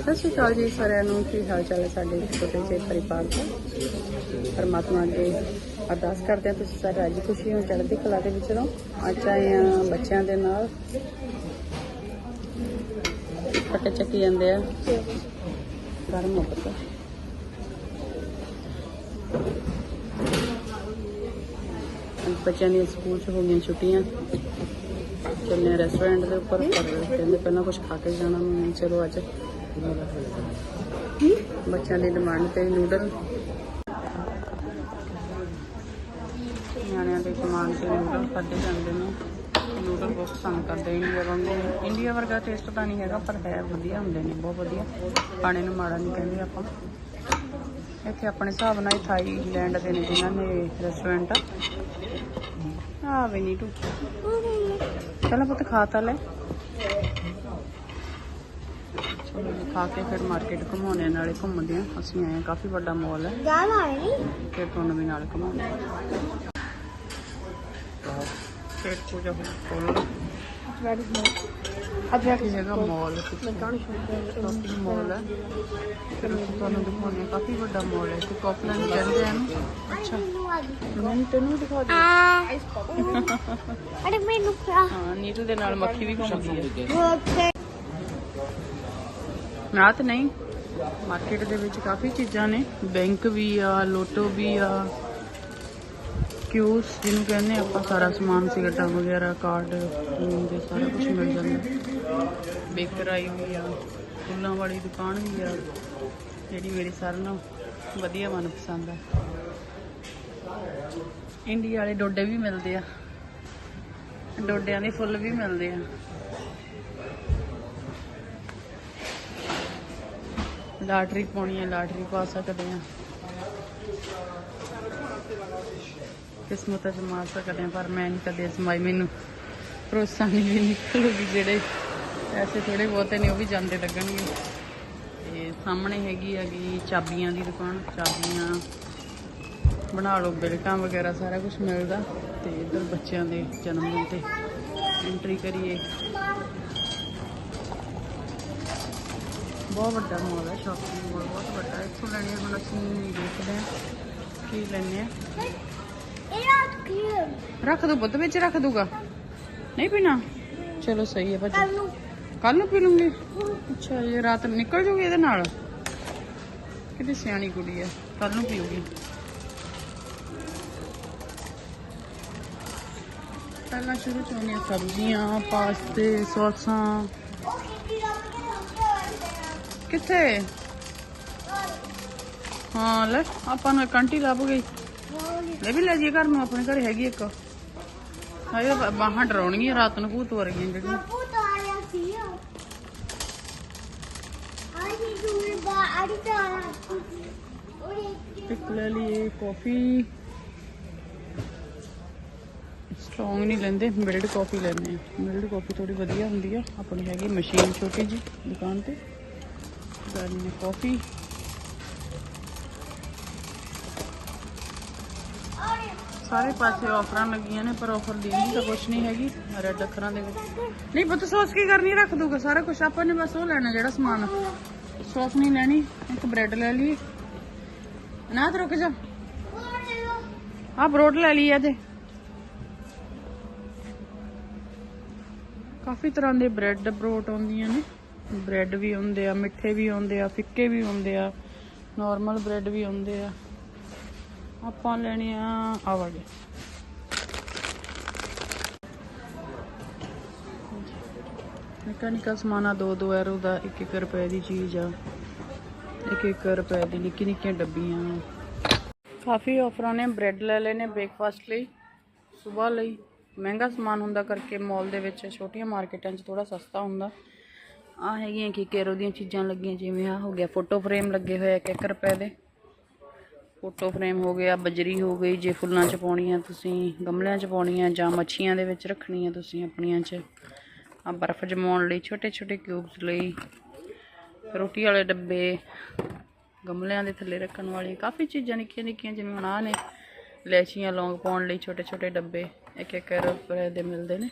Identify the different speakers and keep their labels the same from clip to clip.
Speaker 1: ਸਤਿ ਸ਼੍ਰੀ ਅਕਾਲ ਜੀ ਸਾਰਿਆਂ ਨੂੰ। ਕੀ ਹਾਲ ਚਾਲ ਹੈ ਸਾਡੇ ਛੋਟੇ ਜਿਹੇ ਪਰਿਵਾਰ ਦਾ ਪਰਮਾਤਮਾ ਅੱਗੇ ਅਰਦਾਸ ਕਰਦੇ ਹਾਂ ਤੁਸੀਂ ਸਾਰੇ ਰਾਜੀ ਖੁਸ਼ੀ ਹੋ ਚੜ੍ਹਦੀ ਕਲਾ ਦੇ ਵਿੱਚ ਰਹੋ। ਅੱਜ ਆਏ ਹਾਂ ਬੱਚਿਆਂ ਦੇ ਨਾਲ। ਪੱਟੇ ਚੱਕੀ ਜਾਂਦੇ ਆ। ਗਰਮ ਹੋ ਪਤਾ ਬੱਚਿਆਂ ਦੀਆਂ ਸਕੂਲ ਚ ਹੋ ਗਈਆਂ ਛੁੱਟੀਆਂ। ਚੱਲੇ ਰੈਸਟੋਰੈਂਟ ਦੇ ਉੱਪਰ ਕਹਿੰਦੇ ਪਹਿਲਾਂ ਕੁਝ ਖਾ ਕੇ ਜਾਣਾ, ਮੈਂ ਚਲੋ ਅੱਜ। ਬੱਚਿਆਂ ਦੀ ਡਿਮਾਂਡ ਤੇ ਨੂਡਲ ਨਿਆਣਿਆਂ ਦੇ ਡਿਮਾਂਡ ਤੇ ਨੂਡਲ ਖਾਦੇ ਜਾਂਦੇ ਨੇ। ਨੂਡਲ ਬਹੁਤ ਪਸੰਦ ਕਰਦੇ ਇੰਡੀਆ ਵਾਂਗੂ। ਇੰਡੀਆ ਵਰਗਾ ਟੇਸਟ ਤਾਂ ਨਹੀਂ ਹੈਗਾ, ਪਰ ਹੈ, ਵਧੀਆ ਹੁੰਦੇ ਨੇ, ਬਹੁਤ ਵਧੀਆ। ਖਾਣੇ ਨੂੰ ਮਾੜਾ ਨਹੀਂ ਕਹਿੰਦੇ ਆਪਾਂ। ਇੱਥੇ ਆਪਣੇ ਹਿਸਾਬ ਨਾਲ ਹੀ ਥਾਈਲੈਂਡ ਦੇ ਨੇ ਜਿਨ੍ਹਾਂ ਨੇ ਰੈਸਟੋਰੈਂਟ ਆ ਵੀ ਨਹੀਂ ਟੂ ਚਲੋ ਪੁੱਤ ਖਾ ਤਾਂ ਲੈ। ਚਲੋ ਜੀ, ਖਾ ਕੇ ਫਿਰ ਮਾਰਕੀਟ ਘੁਮਾਉਣੇ ਨਾਲੇ ਘੁੰਮਦੇ ਆ। ਅਸੀਂ ਆਏ ਹਾਂ ਕਾਫੀ ਵੱਡਾ ਮਾਲ ਹੈ
Speaker 2: ਹੈ ਨੀ
Speaker 1: ਫਿਰ ਤੁਹਾਨੂੰ ਵੀ ਨਾਲ ਘੁਮਾਉਂਦੇ ਆ। ਫਿਰ ਪੂਜਾ ਕੋਲ
Speaker 2: ਵੈਰੀ ਗੁੱਡ ਅੱਜ
Speaker 1: ਕੀ ਹੈਗਾ ਮਾਲ ਸ਼ਾਪਿੰਗ ਮਾਲ ਹੈ ਫਿਰ ਅਸੀਂ ਤੁਹਾਨੂੰ ਦਿਖਾਉਂਦੇ ਆ ਕਾਫੀ ਵੱਡਾ ਮਾਲ ਹੈ ਤੇ ਕਾਫਲੈਂਡ ਕਹਿੰਦੇ ਆ ਅੱਛਾ ਨਹੀਂ ਤੈਨੂੰ ਦਿਖਾ ਦੇ
Speaker 2: ਅਰੇ ਮੈਨੂੰ
Speaker 1: ਹਾਂ ਨੀਟੂ ਦੇ ਨਾਲ ਮੱਖੀ ਵੀ ਘੁੰਮਦੀ ਹੈ ਨਾ ਤਾਂ ਨਹੀਂ ਮਾਰਕੀਟ ਦੇ ਵਿੱਚ ਕਾਫੀ ਚੀਜ਼ਾਂ ਨੇ ਬੈਂਕ ਵੀ ਆ ਲੋਟੋ ਵੀ ਆ ਕਿਊਸ ਜਿਹਨੂੰ ਕਹਿੰਦੇ ਆ ਆਪਾਂ ਸਾਰਾ ਸਮਾਨ ਸਿਗਰਟਾਂ ਵਗੈਰਾ ਕਾਰਡ ਦੇ ਸਾਰਾ ਕੁਝ ਮਿਲ ਜਾਂਦਾ। ਬੇਕਰਾਈ ਵੀ ਆ, ਫੁੱਲਾਂ ਵਾਲੀ ਦੁਕਾਨ ਵੀ ਆ, ਜਿਹੜੀ ਮੇਰੀ ਸਾਰਿਆਂ ਨੂੰ ਵਧੀਆ ਮਨਪਸੰਦ ਆ। ਇੰਡੀਆ ਵਾਲੇ ਡੋਡੇ ਵੀ ਮਿਲਦੇ ਆ। ਡੋਡਿਆਂ ਦੇ ਫੁੱਲ ਵੀ ਮਿਲਦੇ ਆ। ਲਾਟਰੀ ਪਾਉਣੀ ਆ, ਲਾਟਰੀ ਪਾ ਸਕਦੇ ਆ। ਕਿਸਮਤਾਂ ਚ ਮਾਰ ਸਕਦੇ ਆ ਪਰ ਮੈਂ ਨਹੀਂ ਕਦੇ ਸਮਾਈ ਮੈਨੂੰ ਭਰੋਸਾ ਨਹੀਂ ਵੀ ਨਿਕਲੂਗੀ ਜਿਹੜੇ ਐਸੇ ਥੋੜੇ ਬਹੁਤੇ ਨੇ ਉਹ ਵੀ ਜਾਂਦੇ ਲੱਗਣਗੇ। ਤੇ ਸਾਹਮਣੇ ਹੈਗੀ ਹੈਗੀ ਚਾਬੀਆਂ ਦੀ ਦੁਕਾਨ, ਚਾਬੀਆਂ ਬਣਾ ਲਓ, ਬਿਲਕਾਂ ਵਗੈਰਾ ਸਾਰਾ ਕੁਝ ਮਿਲਦਾ ਤੇ ਇਧਰ ਬੱਚਿਆਂ ਦੇ ਜਨਮ ਦਿਨ ਤੇ ਐਂਟਰੀ ਕਰੀਏ। ਬਹੁਤ ਵੱਡਾ ਮਾਲ ਹੈ ਸ਼ਾਪਿੰਗ ਮਾਲ ਬਹੁਤ ਵੱਡਾ। ਇੱਥੋਂ ਲੈਣੀ ਹੈ ਹੁਣ ਅਸੀਂ ਦੇਖਦੇ ਹਾਂ ਕੀ ਲੈਣੇ ਆ।
Speaker 2: ਇਹ ਰਾਤ ਕੀ
Speaker 1: ਰੱਖ ਦੋ ਬੁੱਧ ਵਿੱਚ ਰੱਖ ਦੂਗਾ ਨਹੀਂ ਪੀਣਾ ਚਲੋ ਸਹੀ ਹੈ ਭਾਜੀ
Speaker 2: ਕੱਲ ਨੂੰ
Speaker 1: ਕੱਲ ਨੂੰ ਪੀ ਲੂੰਗੀ ਅੱਛਾ ਇਹ ਰਾਤ ਨਿਕਲ ਜੂਗੀ ਇਹਦੇ ਨਾਲ? ਕਿਤੇ ਸਿਆਣੀ ਕੁੜੀ ਹੈ ਕੱਲ ਨੂੰ ਪੀਊਗੀ। ਪਹਿਲਾਂ ਸ਼ੁਰੂ ਚ ਆਉਂਦੀਆਂ ਸਬਜ਼ੀਆਂ ਪਾਸਤੇ ਸੌਸਾਂ। ਕਿੱਥੇ? ਹਾਂ ਲੈ ਆਪਾਂ ਨੂੰ ਇੱਕ ਆਂਟੀ ਲੱਭ ਗਈ। ਲੈ ਵੀ ਲੈ ਜੀ ਘਰ ਨੂੰ ਆਪਣੇ ਘਰੇ ਹੈਗੀ ਇੱਕ। ਹਾਏ ਬਾਹਾਂ ਡਰਾਉਣਗੀਆਂ ਰਾਤ ਨੂੰ ਭੂਤ ਵਰਗੀਆਂ ਜਿਹੜੀਆਂ।
Speaker 2: ਬਾਪੂ ਤਾਂ ਆਇਆ ਸੀ ਆਈ ਦੂਰ ਬਾ ਆੜੀ ਤਾਂ
Speaker 1: ਇੱਕ ਲੈ ਲਈ ਕਾਫੀ ਸਟਰੋਂਗ ਨਹੀਂ ਲੈਂਦੇ ਮਿਲਡ ਕਾਫੀ ਲੈਂਦੇ ਆ ਮਿਲਡ ਕਾਫੀ ਥੋੜੀ ਵਧੀਆ ਹੁੰਦੀ ਆ। ਆਪਣੀ ਹੈਗੀ ਮਸ਼ੀਨ ਛੋਟੀ ਜੀ ਦੁਕਾਨ ਤੇ। ਨੇ ਕਾਫੀ ਸਾਰੇ ਪਾਸੇ ਆਫਰਾਂ ਲੱਗੀਆਂ ਨੇ, ਪਰ ਆਫਰ ਦੀ ਤਾਂ ਕੁਝ ਨਹੀਂ ਹੈਗੀ ਰੈੱਡ ਅੱਖਰਾਂ ਦੇ ਵਿੱਚ। ਨਹੀਂ ਪੁੱਤ, ਸੌਸ ਕੀ ਕਰਨੀ ਰੱਖ ਦੂਗਾ? ਸਾਰਾ ਕੁਝ ਆਪਾਂ ਨੇ ਬਸ ਉਹ ਲੈਣਾ ਜਿਹੜਾ ਸਮਾਨ। ਸੌਸ ਨਹੀਂ ਲੈਣੀ, ਇੱਕ ਬ੍ਰੈਡ ਲੈ ਲਈ। ਨਾ ਤੇ ਰੁਕ ਜਾ। ਆ ਬਰੋਡ ਲੈ ਲਈ ਇਹਦੇ। ਕਾਫੀ ਤਰ੍ਹਾਂ ਦੇ ਬ੍ਰੈਡ ਬਰੋਟ ਆਉਂਦੀਆਂ ਨੇ। ਬ੍ਰੈਡ ਵੀ ਹੁੰਦੇ ਆ, ਮਿੱਠੇ ਵੀ ਹੁੰਦੇ ਆ, ਫਿੱਕੇ ਵੀ ਹੁੰਦੇ ਆ ਨਾਰਮਲ ਬ੍ਰੈਡ ਵੀ ਹੁੰਦੇ ਆ। ਆਪਾਂ ਲੈਣੇ ਆ ਆ ਵਾਲੇ। ਨਿੱਕਾ ਨਿੱਕਾ ਸਮਾਨ ਆ 2-2 ਐਰੋ ਦਾ 1-1 ਰੁਪਏ ਦੀ ਚੀਜ਼ ਆ। 1-1 ਰੁਪਏ ਦੀ, ਨਿੱਕੀ ਨਿੱਕੀਆਂ ਡੱਬੀਆਂ। ਕਾਫੀ ਆਫਰਾਂ ਨੇ ਬ੍ਰੈਡ ਲੈ ਲਏ ਨੇ ਬ੍ਰੇਕਫਾਸਟ ਲਈ। ਸਵੇਰ ਲਈ ਮਹਿੰਗਾ ਸਮਾਨ ਹੁੰਦਾ ਕਰਕੇ ਮਾਲ ਦੇ ਵਿੱਚ, ਛੋਟੀਆਂ ਮਾਰਕੀਟਾਂ 'ਚ ਥੋੜਾ ਸਸਤਾ ਹੁੰਦਾ। ਆ ਹੈਗੀਆਂ ਕਿ ਕੇਰੋ ਦੀਆਂ ਚੀਜ਼ਾਂ ਲੱਗੀਆਂ, ਜਿਵੇਂ ਆ ਹੋ ਗਿਆ ਫੋਟੋ ਫਰੇਮ ਲੱਗੇ ਹੋਏ ਆ 1 ਰੁਪਏ ਦੇ। ਫੋਟੋ ਫਰੇਮ ਹੋ ਗਿਆ, ਬਜਰੀ ਹੋ ਗਈ, ਜੇ ਫੁੱਲਾਂ 'ਚ ਪਾਉਣੀ ਆ ਤੁਸੀਂ, ਗਮਲਿਆਂ 'ਚ ਪਾਉਣੀ ਆ ਜਾਂ ਮੱਛੀਆਂ ਦੇ ਵਿੱਚ ਰੱਖਣੀ ਆ ਤੁਸੀਂ ਆਪਣੀਆਂ 'ਚ। ਆ ਬਰਫ਼ ਜਮਾਉਣ ਲਈ ਛੋਟੇ ਛੋਟੇ ਕਿਊਬਸ ਲਈ ਰੋਟੀ ਵਾਲੇ ਡੱਬੇ, ਗਮਲਿਆਂ ਦੇ ਥੱਲੇ ਰੱਖਣ ਵਾਲੀ ਕਾਫੀ ਚੀਜ਼ਾਂ ਨਿੱਕੀਆਂ ਨਿੱਕੀਆਂ ਜਿਵੇਂ ਹੁਣ ਆਹ ਨੇ, ਲੈਚੀਆਂ ਲੌਂਗ ਪਾਉਣ ਲਈ ਛੋਟੇ ਛੋਟੇ ਡੱਬੇ ਇੱਕ ਇੱਕ ਰੁਪਏ ਦੇ ਮਿਲਦੇ ਨੇ।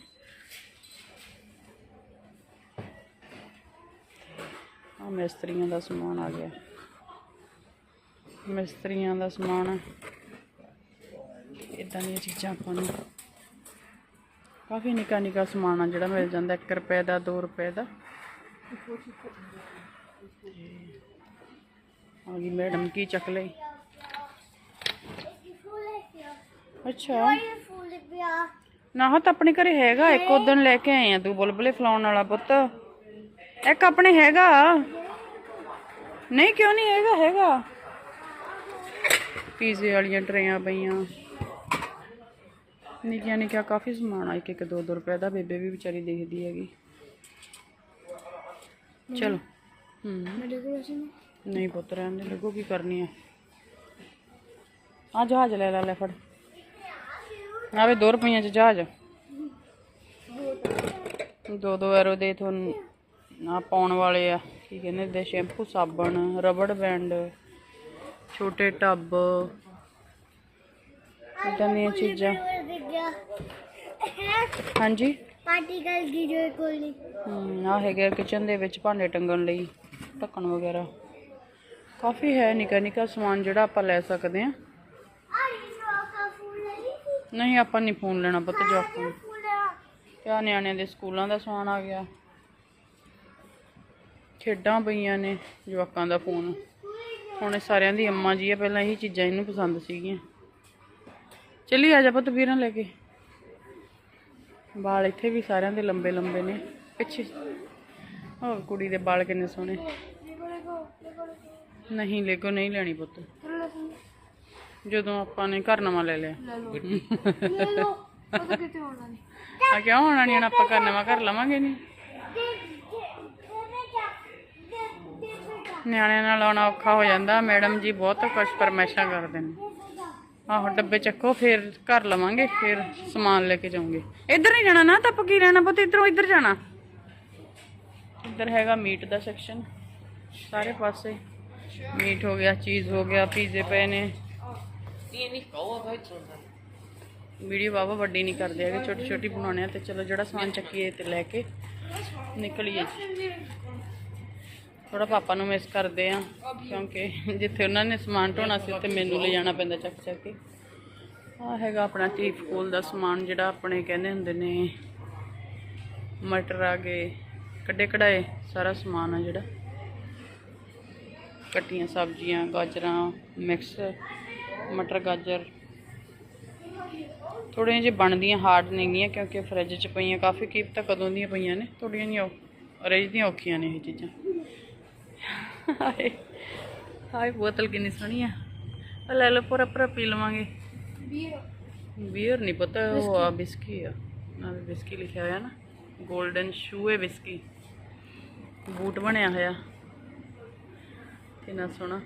Speaker 1: ਆ ਮਿਸਤਰੀਆਂ ਦਾ ਸਮਾਨ ਆ ਗਿਆ। ਮਿਸਤਰੀਆਂ ਦਾ ਸਮਾਨ। ਇਦਾਂ ਦੀਆਂ ਚੀਜ਼ਾਂ ਆਪਾਂ ਨੂੰ ਕਾਫੀ ਨਿੱਕਾ ਨਿੱਕਾ ਸਮਾਨ ਆ ਜਿਹੜਾ ਮਿਲ ਜਾਂਦਾ 1 ਰੁਪਏ ਦਾ 2 ਰੁਪਏ ਦਾ। ਆ ਗਈ ਮੈਡਮ ਕੀ ਚੱਕ ਲਈ? ਅੱਛਾ।
Speaker 2: ਇਹ
Speaker 1: ਨਾ ਤਾਂ ਆਪਣੇ ਘਰੇ ਹੈਗਾ, ਇੱਕ ਉਦਣ ਲੈ ਕੇ ਆਏ ਆ। ਤੂੰ ਬੁਲਬੁਲੇ ਫਲਾਉਣ ਵਾਲਾ ਪੁੱਤ। ਇੱਕ ਆਪਣੇ ਹੈਗਾ। ਨਹੀਂ, ਕਿਉਂ ਨਹੀਂ ਹੈਗਾ ਹੈਗਾ। ਪੀਜ਼ੇ ਵਾਲੀਆਂ ਟਰੇਆਂ ਪਈਆਂ। ਨਿੱਕੀਆਂ ਨਿੱਕੀਆਂ ਕਾਫੀ ਸਮਾਨ ਆ ਇੱਕ ਇੱਕ ਦੋ ਦੋ ਰੁਪਏ ਦਾ ਬੇਬੇ ਵੀ ਵਿਚਾਰੀ ਦੇਖਦੀ ਹੈਗੀ। ਚਲੋ। ਹੂੰ ਨਹੀਂ। ਪੁੱਤ ਰਹਿਣ ਦੇ ਲੱਗੋ ਕੀ ਕਰਨੀ ਆ। ਆ ਜਹਾਜ਼ ਲੈ ਲੈ ਲੈ ਫੜ। ਆਵੇ 2 ਰੁਪਈਆਂ ਚ ਜਹਾਜ਼। ਦੋ ਦੋ ਐਰੋ ਦੇ ਤੁਹਾਨੂੰ ਆ ਪਾਉਣ ਵਾਲੇ ਆ ਕੀ ਕਹਿੰਦੇ ਦੇ ਸ਼ੈਂਪੂ ਸਾਬਣ ਰਬੜ ਬੈਂਡ। ਛੋਟੇ ਟੱਬ। ਇਦਾਂ ਦੀਆਂ ਚੀਜ਼ਾਂ। ਹਾਂਜੀ?
Speaker 2: ਪਾਰਟੀਕਲ ਦੀ ਜੋ ਕੋਲੀ
Speaker 1: ਹਮ, ਆਹ ਹੈਗਾ ਕਿਚਨ ਦੇ ਵਿੱਚ ਭਾਂਡੇ ਟੰਗਣ ਲਈ ਢੱਕਣ ਵਗੈਰਾ। ਕਾਫੀ ਹੈ ਨਿੱਕਾ ਨਿੱਕਾ ਸਮਾਨ ਜਿਹੜਾ ਆਪਾਂ ਲੈ ਸਕਦੇ ਆ
Speaker 2: ਆ
Speaker 1: ਨਹੀਂ ਆਪਾਂ ਨਹੀਂ ਫੋਨ ਲੈਣਾ ਪੁੱਤ
Speaker 2: ਫੁੱਲ ਹੈ
Speaker 1: ਕਿਆ ਨਿਆਣਿਆਂ ਦੇ ਸਕੂਲਾਂ ਦਾ ਸਮਾਨ ਆ ਗਿਆ। ਖੇਡਾਂ ਪਈਆਂ ਨੇ ਜਵਾਕਾਂ ਦਾ ਫੋਨ। ਹੁਣ ਇਹ ਸਾਰਿਆਂ ਦੀ ਅੰਮਾ ਜੀ ਆ ਪਹਿਲਾਂ ਇਹੀ ਚੀਜ਼ਾਂ ਇਹਨੂੰ ਪਸੰਦ ਸੀਗੀਆਂ। ਚੱਲੀ ਆ ਜਾ ਪੁੱਤ ਵੀਰਾਂ ਲੈ ਕੇ। ਵਾਲ ਇੱਥੇ ਵੀ ਸਾਰਿਆਂ ਦੇ ਲੰਬੇ ਲੰਬੇ ਨੇ ਪਿੱਛੇ। ਹੋਰ ਕੁੜੀ ਦੇ ਵਾਲ ਕਿੰਨੇ ਸੋਹਣੇ। ਨਹੀਂ ਲੈਗੋ ਨਹੀਂ ਲੈਣੀ ਪੁੱਤ। ਜਦੋਂ ਆਪਾਂ ਨੇ ਘਰ ਨਵਾਂ ਲੈ ਲਿਆ।
Speaker 2: ਲੈ ਲੋ ਉਹ ਤਾਂ ਕਿਤੇ ਹੋਣਾ ਨਹੀਂ।
Speaker 1: ਆ ਕਿਉਂ ਹੋਣਾ ਨਹੀਂ? ਹੁਣ ਆਪਾਂ ਘਰ ਨਵਾਂ ਘਰ ਲਵਾਂਗੇ ਨਹੀਂ
Speaker 2: ਦੇ ਦੇ ਦੇ ਜਾ ਦੇ ਦੇ
Speaker 1: ਨਿਆਣਿਆਂ ਨਾਲ ਆਉਣਾ ਔਖਾ ਹੋ ਜਾਂਦਾ। ਮੈਡਮ ਜੀ ਬਹੁਤ ਕੁਛ ਫਰਮਾਇਸ਼ਾਂ ਕਰਦੇ ਨੇ। ਆਹੋ, ਡੱਬੇ ਚੱਕੋ, ਫਿਰ ਘਰ ਲਵਾਂਗੇ, ਫਿਰ ਸਮਾਨ ਲੈ ਕੇ ਜਾਵਾਂਗੇ ਇੱਧਰ ਨਹੀਂ ਜਾਣਾ ਨਾ, ਤਾਂ ਕੀ ਰਹਿਣਾ ਪੁੱਤ? ਇੱਧਰੋਂ ਇੱਧਰ ਜਾਣਾ। ਇੱਧਰ ਹੈਗਾ ਮੀਟ ਦਾ ਸੈਕਸ਼ਨ ਸਾਰੇ ਪਾਸੇ ਮੀਟ ਹੋ ਗਿਆ, ਚੀਜ਼ ਹੋ ਗਿਆ, ਪੀਜ਼ੇ ਪਏ ਨੇ। ਵੀਡੀਓ ਬਾਬਾ ਵੱਡੀ ਨਹੀਂ ਕਰਦੇ ਹੈਗੇ ਛੋਟੀ ਛੋਟੀ ਬਣਾਉਣੇ ਆ ਤੇ ਚਲੋ ਜਿਹੜਾ ਸਮਾਨ ਚੱਕੀਏ ਤੇ ਲੈ ਕੇ ਨਿਕਲੀਏ। ਜੀ ਥੋੜਾ ਪਾਪਾ ਨੂੰ ਮਿਸ ਕਰਦੇ ਆ, ਕਿਉਂਕਿ ਜਿੱਥੇ ਉਹਨਾਂ ਨੇ ਸਮਾਨ ਢੋਣਾ ਸੀ, ਉੱਥੇ ਮੈਨੂੰ ਲੈ ਜਾਣਾ ਪੈਂਦਾ ਚੱਕ ਚੱਕ ਕੇ। ਆ ਹੈਗਾ ਆਪਣਾ ਚੀਫ ਸਕੂਲ ਦਾ ਸਮਾਨ, ਜਿਹੜਾ ਆਪਣੇ ਕਹਿੰਦੇ ਹੁੰਦੇ ਨੇ, ਮਟਰ ਆ ਗਏ ਕੱਡੇ ਕਢਾਏ, ਸਾਰਾ ਸਮਾਨ ਆ ਜਿਹੜਾ। ਕੱਟੀਆਂ ਸਬਜ਼ੀਆਂ, ਗਾਜਰਾਂ ਮਿਕਸ ਮਟਰ, ਗਾਜਰ। ਥੋੜੀਆਂ ਜਿਹੀ ਬਣਦੀਆਂ ਹਾਰਡ ਨੇਗੀਆਂ ਕਿਉਂਕਿ ਫਰਿੱਜ 'ਚ ਪਈਆਂ, ਕਾਫੀ ਕੀਮਤਾਂ ਕਦੋਂ ਦੀਆਂ ਪਈਆਂ ਨੇ ਥੋੜੀਆਂ ਜਿਹੀਆਂ ਅਰੇਂਜ ਔਖੀਆਂ ਨੇ ਇਹ ਚੀਜ਼ਾਂ। ਹਾਏ ਹਾਏ ਬੋਤਲ ਕਿੰਨੀ ਸੋਹਣੀ ਆ। ਆ ਲੈ ਲਓ ਪੂਰਾ ਪੂਰਾ ਪੀ ਲਵਾਂਗੇ। ਬੀਅਰ ਨਹੀਂ ਪਤਾ ਉਹ ਆ ਵਿਸਕੀ ਆ। ਨਾਲ ਵਿਸਕੀ ਲਿਖਿਆ ਹੋਇਆ ਨਾ 골ਡਨ ਸ਼ੂਏ ਵਿਸਕੀ ਬੂਟ ਬਣਿਆ ਹੋਇਆ। ਕਿੰਨਾ ਸੋਹਣਾ।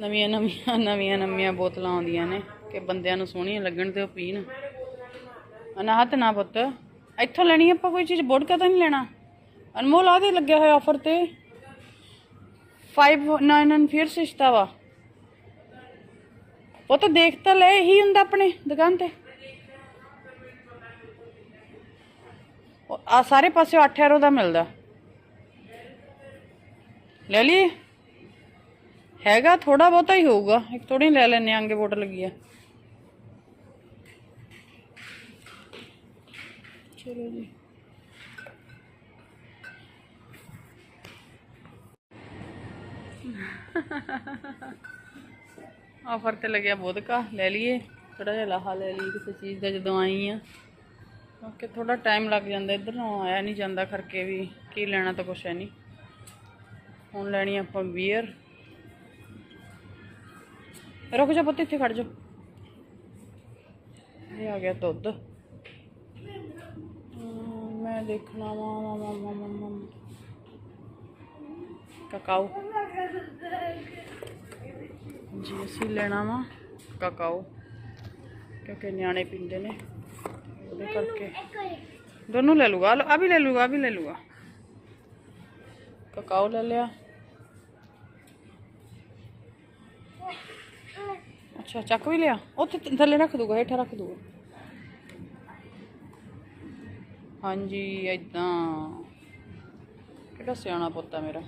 Speaker 1: ਨਵੀਆਂ ਨਵੀਆਂ ਨਵੀਆਂ ਨਵੀਆਂ ਬੋਤਲਾਂ ਆਉਂਦੀਆਂ ਨੇ ਕਿ ਬੰਦਿਆਂ ਨੂੰ ਸੋਹਣੀਆਂ ਲੱਗਣ ਤੇ ਉਹ ਪੀਣ। ਅਨਾਹਤ ਨਾ ਪੁੱਤ। ਇੱਥੋਂ ਲੈਣੀ ਆਪਾਂ ਕੋਈ ਚੀਜ਼ ਬੋੜਕਾ ਤਾਂ ਨਹੀਂ ਲੈਣਾ। ਅਨਮੋਲ ਆਦੇ ਲੱਗਿਆ ਹੋਇਆ ਆਫਰ ਤੇ। 599 ਫਿਰ ਸਿਸ਼ਤਾ ਵਾ। ਪੁੱਤ ਦੇਖ ਤਾਂ ਲੈ, ਇਹੀ ਹੁੰਦਾ ਆਪਣੇ ਦੁਕਾਨ ਤੇ। ਆ ਸਾਰੇ ਪਾਸੇ 8 ਯੂਰੋ ਦਾ ਮਿਲਦਾ। ਲੈ ਲਈ ਹੈਗਾ ਥੋੜਾ ਬਹੁਤਾ ਹੀ ਹੋਊਗਾ। ਇੱਕ ਥੋੜੀ ਲੈ ਲੈਨੇ ਆਂ, ਅੱਗੇ ਬੋਟ ਲੱਗੀ ਆ। ਚਲੋ ਜੀ। ਆਫਰ ਤੇ ਲੱਗਿਆ ਬੋਧਕਾ ਲੈ ਲਈਏ। ਥੋੜਾ ਜਿਹਾ ਲਾਹਾ ਲੈ ਲਈ ਕਿਸੇ ਚੀਜ਼ ਦਾ ਜਦੋਂ ਆਈ ਆ। ਕਿਉਂਕਿ ਥੋੜਾ ਟਾਈਮ ਲੱਗ ਜਾਂਦਾ ਇੱਧਰ ਨੂੰ ਆਇਆ ਨਹੀਂ ਜਾਂਦਾ ਕਰਕੇ ਵੀ। ਕੀ ਲੈਣਾ ਤਾਂ ਕੁਛ ਹੈ ਨਹੀਂ ਹੁਣ ਲੈਣੀ ਆਪਾਂ ਬੀਅਰ ਰੁਕ ਜਾ ਪੁੱਤ ਇੱਥੇ ਖੜ ਜਾ ਇਹ ਆ ਗਿਆ ਦੁੱਧ ਅਮ, ਮੈਂ ਦੇਖਣਾ ਵਾ ਵਾ ਵਾ ਵਾ ਵਾ ਵਾ ਕਾਕਾਓ ਜੀ ਅਸੀਂ ਲੈਣਾ ਵਾ ਕਾਕਾਓ ਕਿਉਂਕਿ ਨਿਆਣੇ ਪੀਂਦੇ ਨੇ ਉਹਦੇ ਕਰਕੇ
Speaker 2: ਇੱਕ ਵਾਰੀ
Speaker 1: ਦੋਨੋਂ ਲੈ ਲੂਗਾ ਆ ਵੀ ਲੈ ਲੂਗਾ ਆ ਵੀ ਲੈ ਅੱਛਾ, ਚੱਕ ਵੀ ਲਿਆ। ਉੱਥੇ ਥੱਲੇ ਰੱਖ ਦੂਗਾ, ਹੇਠਾਂ ਰੱਖ ਦੂਗਾ। ਹਾਂਜੀ ਇਦਾਂ ਕਿਹੜਾ ਸਿਆਣਾ ਪੁੱਤ ਆ ਮੇਰਾ?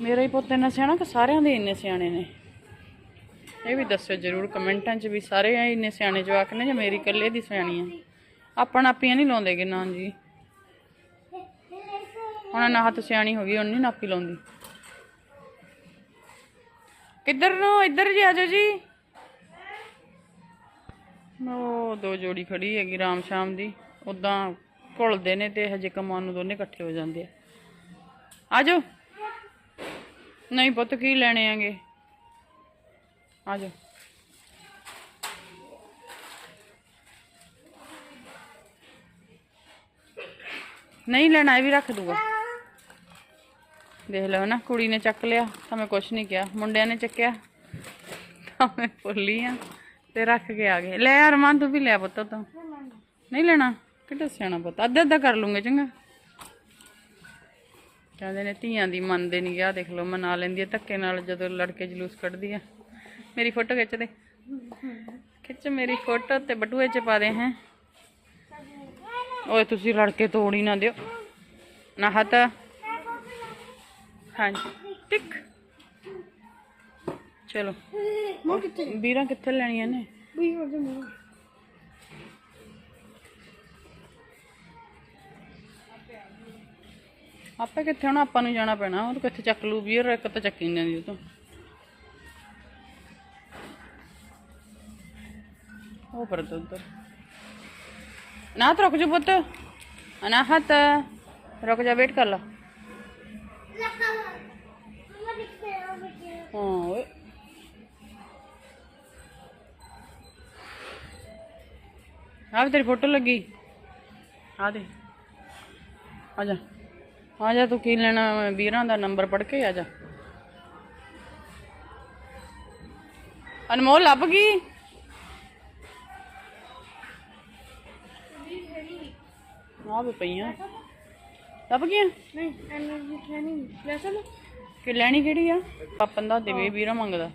Speaker 1: ਮੇਰਾ ਹੀ ਪੁੱਤ ਇੰਨਾ ਸਿਆਣਾ ਕਿ ਸਾਰਿਆਂ ਦੇ ਇੰਨੇ ਸਿਆਣੇ ਨੇ। ਇਹ ਵੀ ਦੱਸਿਓ ਜਰੂਰ ਕਮੈਂਟਾਂ 'ਚ ਵੀ ਸਾਰੇ ਇੰਨੇ ਸਿਆਣੇ ਜਵਾਕ ਨੇ ਜਾਂ ਮੇਰੀ ਇਕੱਲੇ ਦੀ ਸਿਆਣੀ ਆ? ਆਪਣ ਆਪੀਆਂ ਨਹੀਂ ਲਾਉਂਦੇਗੇ ਨਾ ਜੀ। ਹੁਣ ਨਾ ਹੱਥ ਸਿਆਣੀ ਹੋ ਗਈ ਹੁਣ ਨਹੀਂ ਨਾਪੀ ਲਾਉਂਦੀ। ਕਿੱਧਰ ਨੂੰ? ਇੱਧਰ ਜੀ ਆਜੋ ਜੀ। ਉਹ ਦੋ ਜੋੜੀ ਖੜੀ ਹੈਗੀ ਰਾਮ ਸ਼ਾਮ ਦੀ। ਉਦਾਂ ਘੁਲਦੇ ਨੇ ਤੇ ਹਜੇ ਕਮਾਨ ਨੂੰ ਦੋਨੇ ਇਕੱਠੇ ਹੋ ਜਾਂਦੇ ਆ। ਆਜੋ ਨਹੀਂ ਪੁੱਤ, ਕੀ ਲੈਣੇ ਆਂਗੇ ਆਜੋ ਨਹੀਂ ਲੈਣਾ, ਇਹ ਵੀ ਰੱਖ ਦੂਗਾ। ਦੇਖ ਲਓ ਨਾ, ਕੁੜੀ ਨੇ ਚੱਕ ਲਿਆ, ਤਾਂ ਮੈਂ ਕੁਛ ਨਹੀਂ ਕਿਹਾ। ਮੁੰਡਿਆਂ ਨੇ ਚੱਕਿਆ, ਤਾਂ ਮੈਂ ਭੁੱਲੀ ਆ ਤੇ ਰੱਖ ਕੇ ਆ ਗਏ। ਲੈ ਅਰਮਾਨ, ਤੂੰ ਵੀ ਲੈ ਪੁੱਤ ਤਾਂ। ਨਹੀਂ ਲੈਣਾ? ਕਿੱਡਾ ਸਿਆਣਾ ਪੁੱਤ। ਅੱਧਾ ਅੱਧਾ ਕਰ ਲੂੰਗੇ, ਚੰਗਾ। ਕਹਿੰਦੇ ਨੇ ਧੀਆਂ ਦੀ ਮੰਨਦੇ ਨਹੀਂ ਗਿਆ ਦੇਖ ਲਓ, ਮਨਾ ਲੈਂਦੀ ਆ, ਧੱਕੇ ਨਾਲ ਜਦੋਂ ਲੜਕੇ ਜਲੂਸ ਕੱਢਦੀ ਆ। ਮੇਰੀ ਫੋਟੋ ਖਿੱਚ ਦੇ। ਖਿੱਚ ਮੇਰੀ ਫੋਟੋ ਤੇ ਬਟੂਏ ਚ ਪਾ ਦੇ, ਹੈ। ਓਏ, ਤੁਸੀਂ ਲੜਕੇ ਤੋੜ ਹੀ ਨਾ ਦਿਓ। ਨਾ ਹੱਥ। ਹਾਂਜੀ। ਟਿਕ। ਚਲੋ। ਵੀਰਾਂ ਕਿੱਥੇ ਲੈਣੀਆਂ ਨੇ?
Speaker 2: ਵੀ ਹੋ ਜਾ ਮੂੰਹ।
Speaker 1: ਆਪੇ ਕਿੱਥੇ ਹੁਣ ਆਪਾਂ ਨੂੰ ਜਾਣਾ ਪੈਣਾ ਉਹ ਕਿੱਥੇ ਚੱਕ ਲੂ ਵੀਰ ਇੱਕ ਤਾਂ ਚੱਕੀ ਨਹੀਂ ਜਾਂਦੀ ਉਹ ਤੋਂ। ਉਹ ਪਰ ਤੋਂ ਉੱਧਰ। ਅਨਾਹਤ ਰੁਕ ਜਾ ਪੁੱਤ। ਅਨਾਹਤ ਰੁਕ ਜਾ ਵੇਟ ਕਰ ਲਾ
Speaker 2: ਲੱਗਾ ਮੰਮਾ ਦਿਖਦੇ ਆ ਬੱਚੇ
Speaker 1: ਹਾਂ। ਓਏ ਆ ਤੇਰੀ ਫੋਟੋ ਲੱਗੀ। ਆ ਦੇ ਆ ਜਾ। ਆ ਜਾ ਤੂੰ ਕੀ ਲੈਣਾ ਵੀਰਾਂ ਦਾ ਨੰਬਰ ਪੜ ਕੇ ਆ ਜਾ। ਅਨਮੋਲ, ਲੱਭ ਗਈ? ਆ ਵੀ ਪਈਆਂ। ਲੱਭ ਗਈਆਂ?
Speaker 2: ਨਹੀਂ ਐਨਰਜੀ ਟ੍ਰੇਨਿੰਗ ਲੈ ਚਲੋ।
Speaker 1: ਕਿ ਲੈਣੀ ਕਿਹੜੀ ਆ? ਪਾਪਨ ਦਾ ਦੇਵੇ ਵੀਰਾ ਮੰਗਦਾ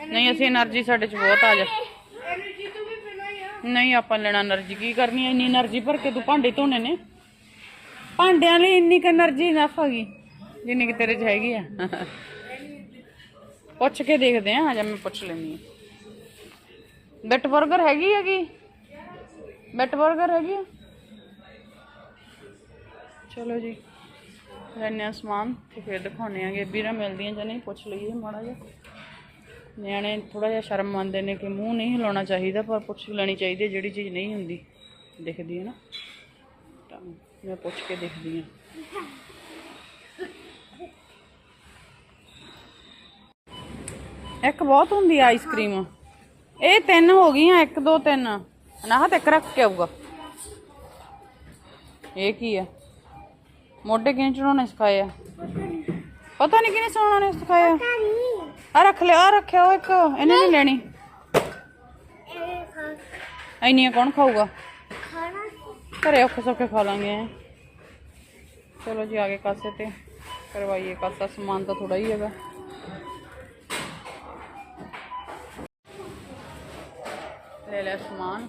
Speaker 1: ਨਹੀਂ ਅਸੀਂ એનર્ਜੀ ਸਾਡੇ ਚ ਬਹੁਤ ਆ ਜਾ। ਨਹੀਂ ਆਪਾਂ ਲੈਣਾ એનર્ਜੀ ਕੀ ਕਰਨੀ ਐ ਇੰਨੀ એનર્ਜੀ ਭਰ ਕੇ ਤੂੰ ਭਾਂਡੇ ਧੋਣੇ ਨੇ। ਭਾਂਡਿਆਂ ਲਈ ਇੰਨੀ ਕ એનર્ਜੀ ਨਾ ਫਗੀ ਜਿੰਨੀ ਕਿ ਤੇਰੇ ਚ ਹੈਗੀ ਆ। ਪੁੱਛ ਕੇ ਦੇਖਦੇ ਆ ਜਾ ਮੈਂ ਪੁੱਛ ਲੈਣੀ ਆ। ਬੈਟ ਬਰਗਰ ਹੈਗੀ ਆ ਹੈਗੀ ਬੈਟ ਬਰਗਰ ਹੈਗੀ ਆ? ਚਲੋ ਜੀ। ਲੈਣੇ ਆ ਸਮਾਨ ਤੇ ਫਿਰ ਦਿਖਾਉਣੇ ਆਗੇ ਵੀਰਾਂ ਮਿਲਦੀਆਂ ਜਾਂ ਨਹੀਂ, ਪੁੱਛ ਲਈਏ ਮਾੜਾ ਜਿਹਾ। ਨਿਆਣੇ ਥੋੜਾ ਜਿਹਾ ਸ਼ਰਮ ਮੰਨਦੇ ਨੇ ਕਿ ਮੂੰਹ ਨਹੀਂ ਹਿਲਾਉਣਾ ਚਾਹੀਦਾ, ਪਰ ਪੁੱਛ ਲੈਣੀ ਚਾਹੀਦੀ ਹੈ, ਜਿਹੜੀ ਚੀਜ਼ ਨਹੀਂ ਹੁੰਦੀ, ਦਿਖਦੀ ਹੈ ਨਾ। ਤਾਂ ਮੈਂ ਪੁੱਛ ਕੇ ਦੇਖਦੀ ਹਾਂ। ਇੱਕ ਬਹੁਤ ਹੁੰਦੀ ਆਈਸਕ੍ਰੀਮ ਇਹ ਤਿੰਨ ਹੋ ਗਈਆਂ, ਇੱਕ, ਦੋ, ਤਿੰਨ। ਅਨਾਹਤ ਇੱਕ ਰੱਖ ਕੇ ਆਊਗਾ। ਇਹ ਕੀ ਹੈ ਮੋਢੇ ਕਿਹਨੇ ਚੜਾਉਣੇ ਸਿਖਾਏ ਆ? ਪਤਾ ਨਹੀਂ ਕਿਹਨੇ ਸੁਣਾਉਣੇ ਸਿਖਾਇਆ।
Speaker 2: ਨਹੀਂ
Speaker 1: ਆ ਰੱਖ ਲਿਆ ਆ ਰੱਖਿਆ, ਉਹ ਇੱਕ, ਇਹਨੇ ਨਹੀਂ ਲੈਣੀ।
Speaker 2: ਇਹ
Speaker 1: ਕੌਣ ਖਾਊਗਾ? ਘਰੇ ਔਖੇ ਸੌਖੇ ਖਾ ਲਾਂਗੇ ਚਲੋ ਜੀ, ਆਗੇ ਕਾਸੇ ਤੇ ਕਰਵਾਈਏ ਕਾਸਾ, ਸਮਾਨ ਤਾਂ ਥੋੜਾ ਹੀ ਹੈਗਾ। ਲੈ ਲੈ ਸਮਾਨ।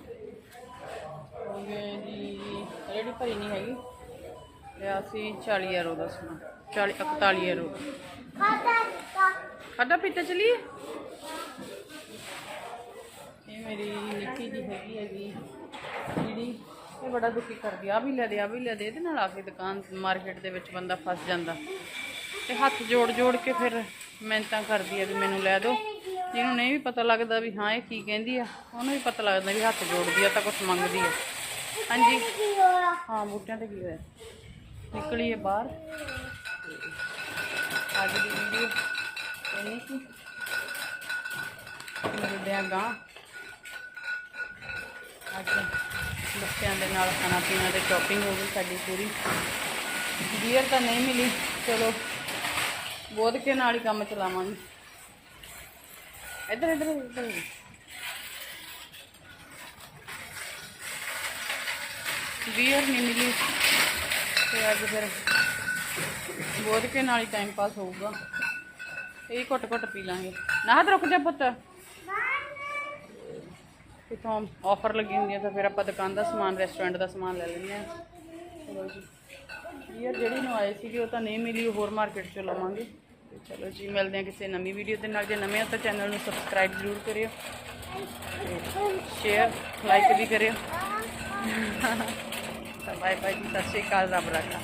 Speaker 1: ਹੋ ਜੀ ਰੇੜੀ ਭਰੀ ਨਹੀਂ ਹੈਗੀ। ਲਿਆ ਸੀ 40 ਯੂਰੋ ਦਾ ਸਮਾਨ 40 41 ਯੂਰੋ ਦਾ। ਖਾਦਾ ਪੀਤਾ ਚਲੀਏ? ਇਹ ਮੇਰੀ ਨਿੱਕੀ ਜੀ ਹੈਗੀ ਹੈਗੀ ਜਿਹੜੀ ਇਹ ਬੜਾ ਦੁਖੀ ਕਰਦੀ ਆ। ਵੀ ਲੈ ਦੇ ਆ ਵੀ ਲੈ ਦੇ ਇਹਦੇ ਨਾਲ ਆ ਕੇ ਦੁਕਾਨ ਮਾਰਕੀਟ ਦੇ ਵਿੱਚ ਬੰਦਾ ਫਸ ਜਾਂਦਾ। ਤੇ ਹੱਥ ਜੋੜ ਜੋੜ ਕੇ ਫਿਰ ਮਿਹਨਤਾਂ ਕਰਦੀ ਆ ਵੀ ਮੈਨੂੰ ਲੈ ਦਿਓ। ਜਿਹਨੂੰ ਨਹੀਂ ਵੀ ਪਤਾ ਲੱਗਦਾ ਵੀ ਹਾਂ ਇਹ ਕੀ ਕਹਿੰਦੀ ਆ ਉਹਨੂੰ ਵੀ ਪਤਾ ਲੱਗਦਾ ਵੀ ਹੱਥ ਜੋੜਦੀ ਆ ਤਾਂ ਕੁਝ ਮੰਗਦੀ ਆ। ਹਾਂਜੀ। ਹਾਂ ਬੂਟਿਆਂ ਤੇ ਕੀ ਹੋਇਆ? ਨਿਕਲੀਏ ਬਾਹਰ। ਅੱਜ ਦੀ ਵੀਡੀਓ ਇੰਨੀ ਸੀ। ਮਿਲਦੇ ਆ ਗਾਂ। ਅੱਜ ਬੱਚਿਆਂ ਦੇ ਨਾਲ ਖਾਣਾ ਪੀਣਾ ਤੇ ਸ਼ਾਪਿੰਗ ਹੋ ਗਈ ਸਾਡੀ ਪੂਰੀ। ਬੀਅਰ ਤਾਂ ਨਹੀਂ ਮਿਲੀ। ਚਲੋ, ਬੋਧ ਕੇ ਨਾਲ ਹੀ ਕੰਮ ਚਲਾਵਾਂਗੇ। ਇੱਧਰ ਇੱਧਰ ਇੱਧਰ। ਬੀਅਰ ਨਹੀਂ ਮਿਲੀ। ਤੇ ਅੱਜ ਫਿਰ ਬੋਧ ਕੇ ਨਾਲ ਹੀ ਟਾਈਮ ਪਾਸ ਹੋਊਗਾ। ਇਹ ਘੁੱਟ ਘੁੱਟ ਪੀ ਲਾਂਗੇ। ਨਾ ਰੁਕ ਜਾ ਪੁੱਤ। ਕਿਥੋਂ ਆਫਰ ਲੱਗੀ ਹੁੰਦੀ ਹੈ ਤਾਂ ਫਿਰ ਆਪਾਂ ਦੁਕਾਨ ਦਾ ਸਮਾਨ ਰੈਸਟੋਰੈਂਟ ਦਾ ਸਮਾਨ ਲੈ ਲੈਂਦੇ ਆ। ਚਲੋ ਜੀ। ਯਾਰ ਜਿਹੜੀ ਨੂੰ ਆਏ ਸੀਗੇ, ਉਹ ਤਾਂ ਨਹੀਂ ਮਿਲੀ, ਉਹ ਹੋਰ ਮਾਰਕੀਟ ਚੋਂ ਲਵਾਂਗੇ। ਚਲੋ ਜੀ, ਮਿਲਦੇ ਹਾਂ ਕਿਸੇ ਨਵੀਂ ਵੀਡੀਓ ਦੇ ਨਾਲ। ਜੇ ਨਵੇਂ ਹੋ ਤਾਂ ਚੈਨਲ ਨੂੰ ਸਬਸਕ੍ਰਾਈਬ ਜ਼ਰੂਰ ਕਰਿਓ। ਸ਼ੇਅਰ ਲਾਈਕ ਵੀ ਕਰਿਓ। ਬਾਏ ਬਾਏ ਜੀ ਸਤਿ ਸ਼੍ਰੀ ਅਕਾਲ ਰੱਬ ਰੱਖਾ।